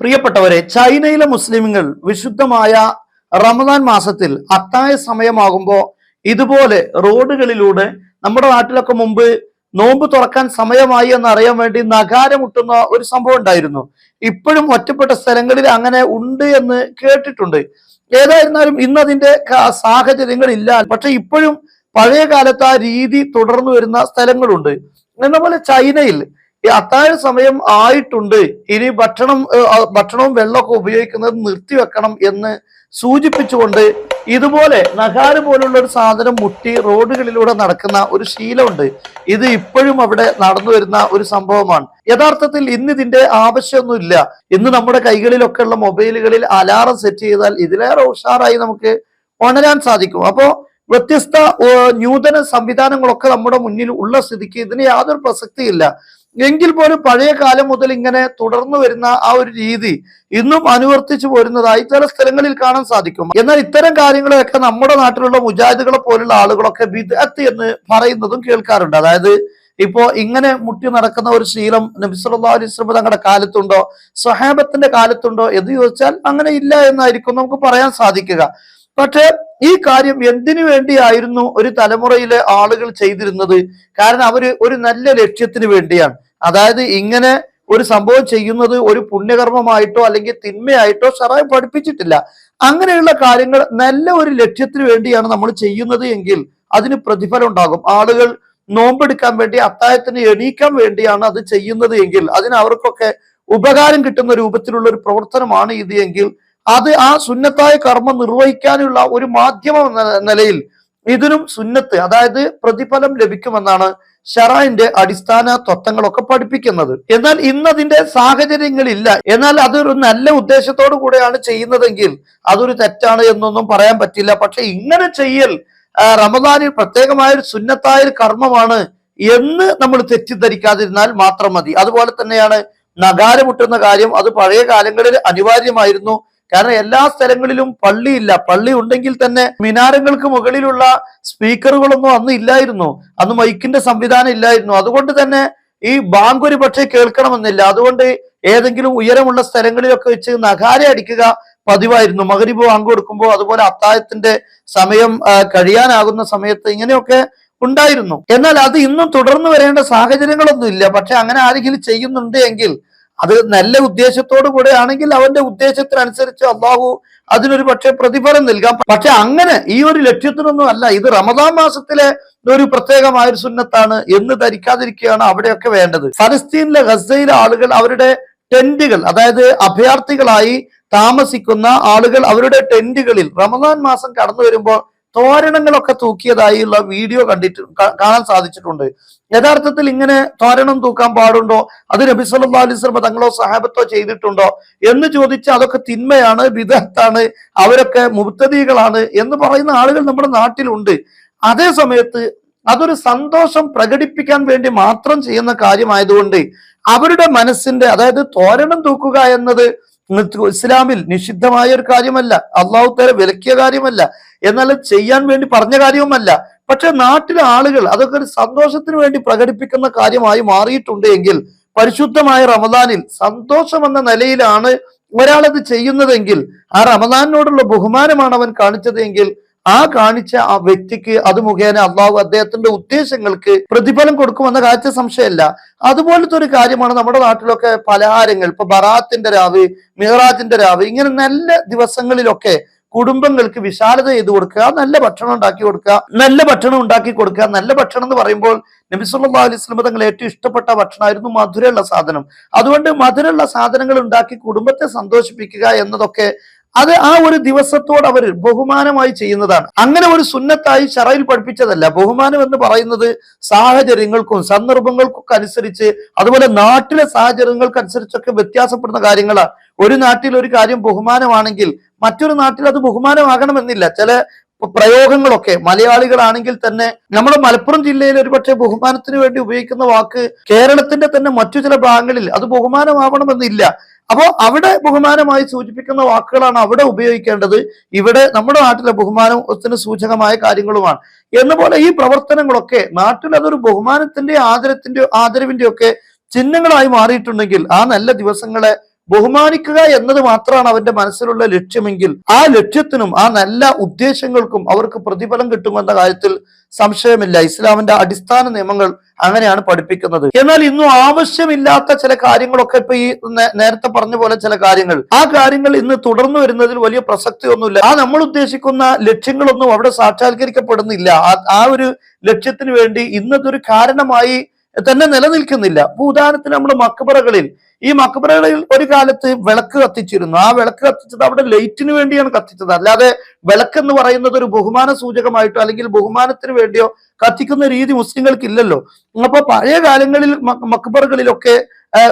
പ്രിയപ്പെട്ടവരെ ചൈനയിലെ മുസ്ലിമുകൾ വിശുദ്ധമായ റമദാൻ മാസത്തിൽ അത്തായ സമയമാകുമ്പോൾ ഇതുപോലെ റോഡുകളിലൂടെ നമ്മുടെ നാട്ടിലൊക്കെ മുമ്പ് നോമ്പ് തുറക്കാൻ സമയമായി എന്ന് അറിയാൻ വേണ്ടി നഗാരമുട്ടുന്ന ഒരു സംഭവം ഉണ്ടായിരുന്നു. ഇപ്പോഴും ഒറ്റപ്പെട്ട സ്ഥലങ്ങളിൽ അങ്ങനെ ഉണ്ട് എന്ന് കേട്ടിട്ടുണ്ട്. ഏതായിരുന്നാലും ഇന്നതിന്റെ സാഹചര്യങ്ങളില്ല. പക്ഷെ ഇപ്പോഴും പഴയ കാലത്ത് ആ രീതി തുടർന്നു വരുന്ന സ്ഥലങ്ങളുണ്ട്. എന്ന പോലെ ചൈനയിൽ ഈ അത്താഴ സമയം ആയിട്ടുണ്ട്. ഇനി ഭക്ഷണം ഭക്ഷണവും വെള്ളമൊക്കെ ഉപയോഗിക്കുന്നത് നിർത്തിവെക്കണം എന്ന് സൂചിപ്പിച്ചുകൊണ്ട് ഇതുപോലെ നഗാര് പോലുള്ള ഒരു സാധനം മുട്ടി റോഡുകളിലൂടെ നടക്കുന്ന ഒരു ശീലമുണ്ട്. ഇത് ഇപ്പോഴും അവിടെ നടന്നു വരുന്ന ഒരു സംഭവമാണ്. യഥാർത്ഥത്തിൽ ഇന്ന് ഇതിന്റെ ആവശ്യമൊന്നുമില്ല. ഇന്ന് നമ്മുടെ കൈകളിലൊക്കെ ഉള്ള മൊബൈലുകളിൽ അലാറം സെറ്റ് ചെയ്താൽ ഇതിലേറെ ഉഷാറായി നമുക്ക് ഉണരാൻ സാധിക്കും. അപ്പോ വ്യത്യസ്ത നൂതന സംവിധാനങ്ങളൊക്കെ നമ്മുടെ മുന്നിൽ ഉള്ള സ്ഥിതിക്ക് ഇതിന് യാതൊരു പ്രസക്തിയില്ല. എങ്കിൽ പോലും പഴയ കാലം മുതൽ ഇങ്ങനെ തുടർന്നു വരുന്ന ആ ഒരു രീതി ഇന്നും അനുവർത്തിച്ചു പോരുന്നതായി ചില സ്ഥലങ്ങളിൽ കാണാൻ സാധിക്കും. എന്നാൽ ഇത്തരം കാര്യങ്ങളൊക്കെ നമ്മുടെ നാട്ടിലുള്ള മുജാഹിദുകളെ പോലുള്ള ആളുകളൊക്കെ വിദഗ്ധ എന്ന് പറയുന്നതും കേൾക്കാറുണ്ട്. അതായത് ഇപ്പോ ഇങ്ങനെ മുട്ടി നടക്കുന്ന ഒരു ശീലം നബിസ്വല്ലാ അലൈഹി സ്വലം തങ്ങളുടെ കാലത്തുണ്ടോ സ്വഹാബത്തിന്റെ കാലത്തുണ്ടോ എന്ന് ചോദിച്ചാൽ അങ്ങനെ ഇല്ല എന്നായിരിക്കും നമുക്ക് പറയാൻ സാധിക്കുക. പക്ഷേ ഈ കാര്യം എന്തിനു വേണ്ടിയായിരുന്നു ഒരു തലമുറയിലെ ആളുകൾ ചെയ്തിരുന്നത്? കാരണം അവർ ഒരു നല്ല ലക്ഷ്യത്തിന് വേണ്ടിയാണ്. അതായത് ഇങ്ങനെ ഒരു സംഭവം ചെയ്യുന്നത് ഒരു പുണ്യകർമ്മമായിട്ടോ അല്ലെങ്കിൽ തിന്മയായിട്ടോ ഷറായി പഠിപ്പിച്ചിട്ടില്ല. അങ്ങനെയുള്ള കാര്യങ്ങൾ നല്ല ഒരു ലക്ഷ്യത്തിന് വേണ്ടിയാണ് നമ്മൾ ചെയ്യുന്നത് എങ്കിൽ അതിന് പ്രതിഫലം ഉണ്ടാകും. ആളുകൾ നോമ്പെടുക്കാൻ വേണ്ടി അത്തായത്തിന് എണീക്കാൻ വേണ്ടിയാണ് അത് ചെയ്യുന്നത് എങ്കിൽ അതിന് അവർക്കൊക്കെ ഉപകാരം കിട്ടുന്ന രൂപത്തിലുള്ള ഒരു പ്രവർത്തനമാണ് ഇത് എങ്കിൽ അത് ആ സുന്നത്തായ കർമ്മം നിർവഹിക്കാനുള്ള ഒരു മാധ്യമം എന്ന നിലയിൽ ഇതിനും സുന്നത്ത് അതായത് പ്രതിഫലം ലഭിക്കുമെന്നാണ് ഷറായിന്റെ അടിസ്ഥാന തത്വങ്ങളൊക്കെ പഠിപ്പിക്കുന്നത്. എന്നാൽ ഇന്നതിന്റെ സാഹചര്യങ്ങളില്ല. എന്നാൽ അതൊരു നല്ല ഉദ്ദേശത്തോടു കൂടെയാണ് ചെയ്യുന്നതെങ്കിൽ അതൊരു തെറ്റാണ് എന്നൊന്നും പറയാൻ പറ്റില്ല. പക്ഷെ ഇങ്ങനെ ചെയ്യൽ റമദാനിൽ പ്രത്യേകമായ ഒരു സുന്നത്തായ കർമ്മമാണ് എന്ന് നമ്മൾ തെറ്റിദ്ധരിക്കാതിരുന്നാൽ മാത്രം മതി. അതുപോലെ തന്നെയാണ് നഗാരമുട്ടുന്ന കാര്യം അത് പഴയ കാലങ്ങളിൽ അനിവാര്യമായിരുന്നു. കാരണം എല്ലാ സ്ഥലങ്ങളിലും പള്ളിയില്ല പള്ളി ഉണ്ടെങ്കിൽ തന്നെ മിനാരങ്ങൾക്ക് മുകളിലുള്ള സ്പീക്കറുകളൊന്നും അന്ന് ഇല്ലായിരുന്നു. അന്ന് മൈക്കിന്റെ സംവിധാനം ഇല്ലായിരുന്നു. അതുകൊണ്ട് തന്നെ ഈ ബാങ്ക് ഒരു പക്ഷേ കേൾക്കണമെന്നില്ല. അതുകൊണ്ട് ഏതെങ്കിലും ഉയരമുള്ള സ്ഥലങ്ങളിലൊക്കെ വെച്ച് നഖാര അടിക്കുക പതിവായിരുന്നു. മകരിബ് ബാങ്ക് കൊടുക്കുമ്പോൾ അതുപോലെ അത്തായത്തിന്റെ സമയം കഴിയാനാകുന്ന സമയത്ത് ഇങ്ങനെയൊക്കെ ഉണ്ടായിരുന്നു. എന്നാൽ അത് ഇന്നും തുടർന്നു വരേണ്ട സാഹചര്യങ്ങളൊന്നും ഇല്ല പക്ഷെ അങ്ങനെ ആരെങ്കിലും ചെയ്യുന്നുണ്ട് എങ്കിൽ അത് നല്ല ഉദ്ദേശത്തോടു കൂടെ ആണെങ്കിൽ അവന്റെ ഉദ്ദേശത്തിനനുസരിച്ച് അള്ളാഹു അതിനൊരു പക്ഷെ പ്രതിഫലം നൽകാം. പക്ഷെ അങ്ങനെ ഈ ഒരു ലക്ഷ്യത്തിനൊന്നും അല്ല. ഇത് റമദാൻ മാസത്തിലെ ഒരു പ്രത്യേകമായ ഒരു സുന്നത്താണ് എന്ന് ധരിക്കാതിരിക്കുകയാണ് അവിടെയൊക്കെ വേണ്ടത്. ഫലസ്തീനിലെ ഗസയിലെ ആളുകൾ അവരുടെ ടെന്റുകൾ അതായത് അഭയാർത്ഥികളായി താമസിക്കുന്ന ആളുകൾ അവരുടെ ടെന്റുകളിൽ റമദാൻ മാസം കടന്നു വരുമ്പോൾ തോരണങ്ങളൊക്കെ തൂക്കിയതായുള്ള വീഡിയോ കണ്ടിട്ട് കാണാൻ സാധിച്ചിട്ടുണ്ട്. യഥാർത്ഥത്തിൽ ഇങ്ങനെ തോരണം തൂക്കാൻ പാടുണ്ടോ? അത് നബി സല്ലാ അലൈഹി വസല്ലം തങ്ങളോ സഹാബത്തോ ചെയ്തിട്ടുണ്ടോ? എന്ന് ചോദിച്ചാൽ അതൊക്കെ തിന്മയാണ് വിദഗ്ധാണ് അവരൊക്കെ മുബ്തദികളാണ് എന്ന് പറയുന്ന ആളുകൾ നമ്മുടെ നാട്ടിലുണ്ട്. അതേ സമയത്ത് അതൊരു സന്തോഷം പ്രകടിപ്പിക്കാൻ വേണ്ടി മാത്രം ചെയ്യുന്ന കാര്യമായതുകൊണ്ട് അവരുടെ മനസ്സിന്റെ അതായത് തോരണം തൂക്കുക എന്നത് ഇസ്ലാമിൽ നിഷിദ്ധമായ ഒരു കാര്യമല്ല അള്ളാഹു തല വിലക്കിയ കാര്യമല്ല എന്നാൽ ചെയ്യാൻ വേണ്ടി പറഞ്ഞ കാര്യവുമല്ല. പക്ഷെ നാട്ടിലെ ആളുകൾ അതൊക്കെ ഒരു സന്തോഷത്തിന് വേണ്ടി പ്രകടിപ്പിക്കുന്ന കാര്യമായി മാറിയിട്ടുണ്ട് എങ്കിൽ പരിശുദ്ധമായ റമദാനിൽ സന്തോഷം എന്ന നിലയിലാണ് ഒരാളത് ചെയ്യുന്നതെങ്കിൽ ആ റമദാനിനോടുള്ള ബഹുമാനമാണ് അവൻ കാണിച്ചത് എങ്കിൽ ആ കാണിച്ച ആ വ്യക്തിക്ക് അത് മുഖേന അള്ളാഹു അദ്ദേഹത്തിന്റെ ഉദ്ദേശങ്ങൾക്ക് പ്രതിഫലം കൊടുക്കുമെന്ന കാര്യത്തിൽ സംശയമല്ല. അതുപോലത്തെ ഒരു കാര്യമാണ് നമ്മുടെ നാട്ടിലൊക്കെ പലഹാരങ്ങൾ ഇപ്പൊ ബറാത്തിന്റെ രാവ് മിഹറാജിന്റെ രാവ് ഇങ്ങനെ നല്ല ദിവസങ്ങളിലൊക്കെ കുടുംബങ്ങൾക്ക് വിശാലത ചെയ്തു കൊടുക്കുക നല്ല ഭക്ഷണം ഉണ്ടാക്കി കൊടുക്കുക നല്ല ഭക്ഷണം ഉണ്ടാക്കി കൊടുക്കുക നല്ല ഭക്ഷണം എന്ന് പറയുമ്പോൾ നബിസുല്ലാ അലൈഹി സ്വലം തങ്ങൾ ഏറ്റവും ഇഷ്ടപ്പെട്ട ഭക്ഷണമായിരുന്നു മധുരമുള്ള സാധനം. അതുകൊണ്ട് മധുരമുള്ള സാധനങ്ങൾ ഉണ്ടാക്കി കുടുംബത്തെ സന്തോഷിപ്പിക്കുക എന്നതൊക്കെ അത് ആ ഒരു ദിവസത്തോട് അവർ ബഹുമാനമായി ചെയ്യുന്നതാണ്. അങ്ങനെ ഒരു സുന്നത്തായി ഷറയിൽ പഠിപ്പിച്ചതല്ല. ബഹുമാനം എന്ന് പറയുന്നത് സാഹചര്യങ്ങൾക്കും സന്ദർഭങ്ങൾക്കൊക്കെ അനുസരിച്ച് അതുപോലെ നാട്ടിലെ സാഹചര്യങ്ങൾക്കനുസരിച്ചൊക്കെ വ്യത്യാസപ്പെടുന്ന കാര്യങ്ങളാണ് ഒരു നാട്ടിൽ ഒരു കാര്യം ബഹുമാനമാണെങ്കിൽ മറ്റൊരു നാട്ടിൽ അത് ബഹുമാനമാകണമെന്നില്ല. ചില പ്രയോഗങ്ങളൊക്കെ മലയാളികളാണെങ്കിൽ തന്നെ നമ്മുടെ മലപ്പുറം ജില്ലയിൽ ഒരുപക്ഷെ ബഹുമാനത്തിന് വേണ്ടി ഉപയോഗിക്കുന്ന വാക്ക് കേരളത്തിന്റെ തന്നെ മറ്റു ചില ഭാഗങ്ങളിൽ അത് ബഹുമാനമാവണമെന്നില്ല. അപ്പോൾ അവിടെ ബഹുമാനമായി സൂചിപ്പിക്കുന്ന വാക്കുകളാണ് അവിടെ ഉപയോഗിക്കേണ്ടത്. ഇവിടെ നമ്മുടെ നാട്ടിലെ ബഹുമാനത്തിന് സൂചകമായ കാര്യങ്ങളുമാണ്. എന്നപോലെ ഈ പ്രവർത്തനങ്ങളൊക്കെ നാട്ടിൽ അതൊരു ബഹുമാനത്തിന്റെ ആദരത്തിന്റെ ആദരവിന്റെ ഒക്കെ ചിഹ്നങ്ങളായി മാറിയിട്ടുണ്ടെങ്കിൽ ആ നല്ല ദിവസങ്ങളെ ബഹുമാനിക്കുക എന്നത് മാത്രമാണ് അവന്റെ മനസ്സിലുള്ള ലക്ഷ്യമെങ്കിൽ ആ ലക്ഷ്യത്തിനും ആ നല്ല ഉദ്ദേശങ്ങൾക്കും അവർക്ക് പ്രതിഫലം കിട്ടുമെന്ന കാര്യത്തിൽ സംശയമില്ല. ഇസ്ലാമിന്റെ അടിസ്ഥാന നിയമങ്ങൾ അങ്ങനെയാണ് പഠിപ്പിക്കുന്നത്. എന്നാൽ ഇന്നും ആവശ്യമില്ലാത്ത ചില കാര്യങ്ങളൊക്കെ ഇപ്പൊ ഈ നേരത്തെ പറഞ്ഞ പോലെ ചില കാര്യങ്ങൾ. ആ കാര്യങ്ങൾ ഇന്ന് തുടർന്നു വരുന്നതിൽ വലിയ പ്രസക്തിയൊന്നുമില്ല. ആ നമ്മൾ ഉദ്ദേശിക്കുന്ന ലക്ഷ്യങ്ങളൊന്നും അവിടെ സാക്ഷാത്കരിക്കപ്പെടുന്നില്ല. ആ ഒരു ലക്ഷ്യത്തിന് വേണ്ടി ഇന്നതൊരു കാരണമായി തന്നെ നിലനിൽക്കുന്നില്ല. ഉദാഹരണത്തിന് നമ്മുടെ മക്കബറകളിൽ ഈ മക്കബറകളിൽ ഒരു കാലത്ത് വിളക്ക് കത്തിച്ചിരുന്നു. ആ വിളക്ക് കത്തിച്ചത് അവിടെ ലൈറ്റിന് വേണ്ടിയാണ് കത്തിച്ചത്. അല്ലാതെ വിളക്ക് എന്ന് പറയുന്നത് ഒരു ബഹുമാന സൂചകമായിട്ടോ അല്ലെങ്കിൽ ബഹുമാനത്തിന് വേണ്ടിയോ കത്തിക്കുന്ന രീതി മുസ്ലിങ്ങൾക്ക് ഇല്ലല്ലോ. അപ്പൊ പഴയ കാലങ്ങളിൽ മക്ബറുകളിലൊക്കെ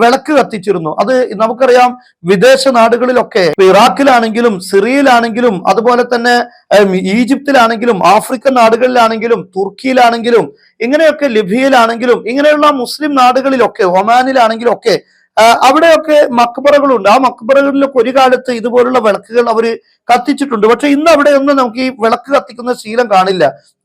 വിളക്ക് കത്തിച്ചിരുന്നു. അത് നമുക്കറിയാം വിദേശ നാടുകളിലൊക്കെ ഇറാഖിലാണെങ്കിലും സിറിയയിലാണെങ്കിലും അതുപോലെ തന്നെ ഈജിപ്തിലാണെങ്കിലും ആഫ്രിക്കൻ നാടുകളിലാണെങ്കിലും തുർക്കിയിലാണെങ്കിലും ഇങ്ങനെയൊക്കെ ലിബിയയിലാണെങ്കിലും ഇങ്ങനെയുള്ള മുസ്ലിം നാടുകളിലൊക്കെ ഒമാനിലാണെങ്കിലും ഒക്കെ അവിടെയൊക്കെ മക്ബറകളുണ്ട്. ആ മക്ബറകളിലൊക്കെ ഒരു കാലത്ത് ഇതുപോലുള്ള വിളക്കുകൾ അവർ കത്തിച്ചിട്ടുണ്ട്. പക്ഷെ ഇന്ന് അവിടെ ഒന്നും നമുക്ക് ഈ വിളക്ക് കത്തിക്കുന്ന ശീലം കാണില്ല.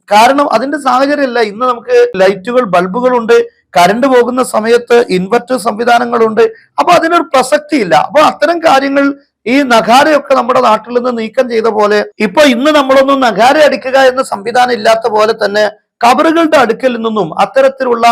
കാരണം അതിന്റെ സാഹചര്യമല്ല. ഇന്ന് നമുക്ക് ലൈറ്റുകൾ ബൾബുകളുണ്ട്. കറണ്ട് പോകുന്ന സമയത്ത് ഇൻവെർട്ടർ സംവിധാനങ്ങളുണ്ട്. അപ്പൊ അതിനൊരു പ്രസക്തി ഇല്ല അപ്പൊ അത്തരം കാര്യങ്ങൾ ഈ നഖാരയൊക്കെ നമ്മുടെ നാട്ടിൽ നിന്ന് നീക്കം ചെയ്ത പോലെ ഇപ്പൊ ഇന്ന് നമ്മളൊന്നും നഖാര അടിക്കുക എന്ന സംവിധാനം ഇല്ലാത്ത പോലെ തന്നെ കബറുകളുടെ അടുക്കൽ നിന്നും അത്തരത്തിലുള്ള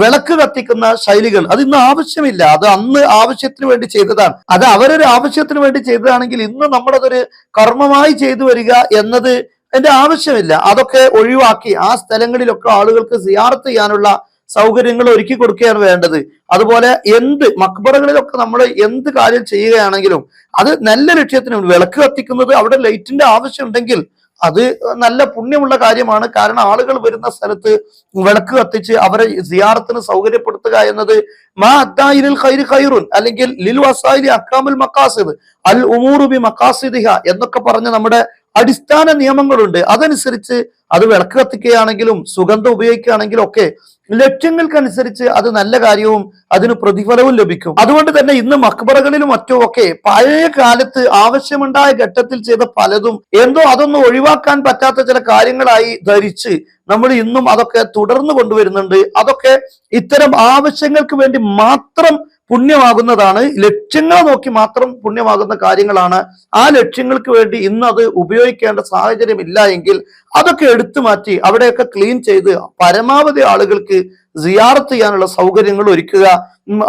വിളക്ക് കത്തിക്കുന്ന ശൈലികൾ അത് ഇന്ന് ആവശ്യമില്ല. അത് അന്ന് ആവശ്യത്തിന് വേണ്ടി ചെയ്തതാണ്. അത് അവരൊരു ആവശ്യത്തിന് വേണ്ടി ചെയ്തതാണെങ്കിൽ ഇന്ന് നമ്മളതൊരു കർമ്മമായി ചെയ്തു വരിക എന്നത് എന്റെ ആവശ്യമില്ല. അതൊക്കെ ഒഴിവാക്കി ആ സ്ഥലങ്ങളിലൊക്കെ ആളുകൾക്ക് സിയാർത്ത് ചെയ്യാനുള്ള സൗകര്യങ്ങൾ ഒരുക്കി കൊടുക്കുകയാണ് വേണ്ടത്. അതുപോലെ എന്ത് മക്ബറകളിലൊക്കെ നമ്മൾ എന്ത് കാര്യം ചെയ്യുകയാണെങ്കിലും അത് നല്ല ലക്ഷ്യത്തിന് വിളക്ക് കത്തിക്കുന്നത് അവിടെ ലൈറ്റിന്റെ ആവശ്യം ഉണ്ടെങ്കിൽ അത് നല്ല പുണ്യമുള്ള കാര്യമാണ്. കാരണം ആളുകൾ വരുന്ന സ്ഥലത്ത് വിളക്ക് കത്തിച്ച് അവരെ സിയാറത്തിന് സൗകര്യപ്പെടുത്തുക എന്നത് മാ അദ്ദായിലിൽ ഖൈർ ഖൈറുൻ അല്ലെങ്കിൽ ലിൽ വസായിലി അക്കാമുൽ മക്കാസിദ് അൽ ഉമൂറു ബി മക്കാസിദിഹ എന്നൊക്കെ പറഞ്ഞ നമ്മുടെ അടിസ്ഥാന നിയമങ്ങളുണ്ട്. അതനുസരിച്ച് അത് വിളക്ക് കത്തിക്കുകയാണെങ്കിലും സുഗന്ധം ഉപയോഗിക്കുകയാണെങ്കിലും ഒക്കെ ലക്ഷ്യങ്ങൾക്കനുസരിച്ച് അത് നല്ല കാര്യവും അതിന് പ്രതിഫലവും ലഭിക്കും. അതുകൊണ്ട് തന്നെ ഇന്ന് മക്ബറകളിലും മറ്റും ഒക്കെ പഴയ കാലത്ത് ആവശ്യമുണ്ടായ ഘട്ടത്തിൽ ചെയ്ത പലതും എന്തോ അതൊന്നും ഒഴിവാക്കാൻ പറ്റാത്ത ചില കാര്യങ്ങളായി ധരിച്ച് നമ്മൾ ഇന്നും അതൊക്കെ തുടർന്നു കൊണ്ടുവരുന്നുണ്ട്. അതൊക്കെ ഇത്തരം ആവശ്യങ്ങൾക്ക് വേണ്ടി മാത്രം പുണ്യമാകുന്നതാണ്. ലക്ഷ്യങ്ങൾ നോക്കി മാത്രം പുണ്യമാകുന്ന കാര്യങ്ങളാണ്. ആ ലക്ഷ്യങ്ങൾക്ക് വേണ്ടി ഇന്ന് അത് ഉപയോഗിക്കേണ്ട സാഹചര്യം ഇല്ല എങ്കിൽ അതൊക്കെ എടുത്തു മാറ്റി അവിടെയൊക്കെ ക്ലീൻ ചെയ്ത് പരമാവധി ആളുകൾക്ക് സിയാറത്ത് ചെയ്യാനുള്ള സൗകര്യങ്ങൾ ഒരുക്കുക.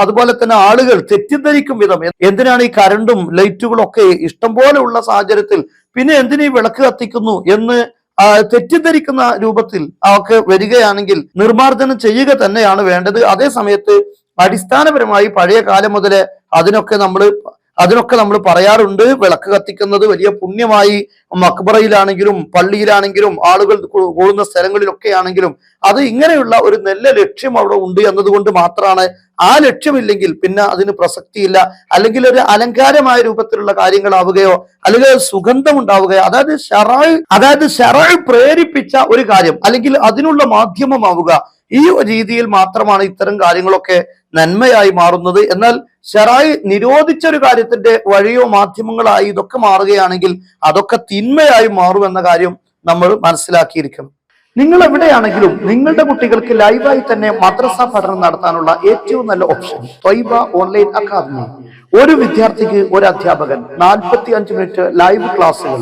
അതുപോലെ തന്നെ ആളുകൾ തെറ്റിദ്ധരിക്കും വിധം എന്തിനാണ് ഈ കരണ്ടും ലൈറ്റുകളും ഒക്കെ ഇഷ്ടം പോലെ ഉള്ള സാഹചര്യത്തിൽ പിന്നെ എന്തിനീ വിളക്ക് കത്തിക്കുന്നു എന്ന് തെറ്റിദ്ധരിക്കുന്ന രൂപത്തിൽ ഒക്കെ വരികയാണെങ്കിൽ നിർമ്മാർജനം ചെയ്യുക തന്നെയാണ് വേണ്ടത്. അതേ സമയത്ത് അടിസ്ഥാനപരമായി പഴയ കാലം മുതൽ അതിനൊക്കെ നമ്മൾ അതിനൊക്കെ നമ്മൾ പറയാറുണ്ട് വിളക്ക് കത്തിക്കുന്നത് വലിയ പുണ്യമായി മക്ബറയിലാണെങ്കിലും പള്ളിയിലാണെങ്കിലും ആളുകൾ കൂടുന്ന സ്ഥലങ്ങളിലൊക്കെ ആണെങ്കിലും അത് ഇങ്ങനെയുള്ള ഒരു നല്ല ലക്ഷ്യം അവിടെ ഉണ്ട് എന്നതുകൊണ്ട് മാത്രമാണ് ആ ലക്ഷ്യമില്ലെങ്കിൽ പിന്നെ അതിന് പ്രസക്തിയില്ല. അല്ലെങ്കിൽ ഒരു അലങ്കാരമായ രൂപത്തിലുള്ള കാര്യങ്ങളാവുകയോ അല്ലെങ്കിൽ സുഗന്ധം ഉണ്ടാവുകയോ അതായത് ഷറായി അതായത് ഷറായി പ്രേരിപ്പിച്ച ഒരു കാര്യം അല്ലെങ്കിൽ അതിനുള്ള മാധ്യമമാവുക ഈ രീതിയിൽ മാത്രമാണ് ഇത്തരം കാര്യങ്ങളൊക്കെ നന്മയായി മാറുന്നത്. എന്നാൽ ഷെറായി നിരോധിച്ച ഒരു കാര്യത്തിന്റെ വഴിയോ മാധ്യമങ്ങളായി ഇതൊക്കെ മാറുകയാണെങ്കിൽ അതൊക്കെ തിന്മയായി മാറും എന്ന കാര്യം നമ്മൾ മനസ്സിലാക്കിയിരിക്കണം. നിങ്ങൾ എവിടെയാണെങ്കിലും നിങ്ങളുടെ കുട്ടികൾക്ക് ലൈവായി തന്നെ മദ്രസ പഠനം നടത്താനുള്ള ഏറ്റവും നല്ല ഓപ്ഷൻ ത്വൈബ ഓൺലൈൻ അക്കാദമി. ഒരു വിദ്യാർത്ഥിക്ക് ഒരു അധ്യാപകൻ നാൽപ്പത്തി അഞ്ച് മിനിറ്റ് ലൈവ് ക്ലാസ്സുകൾ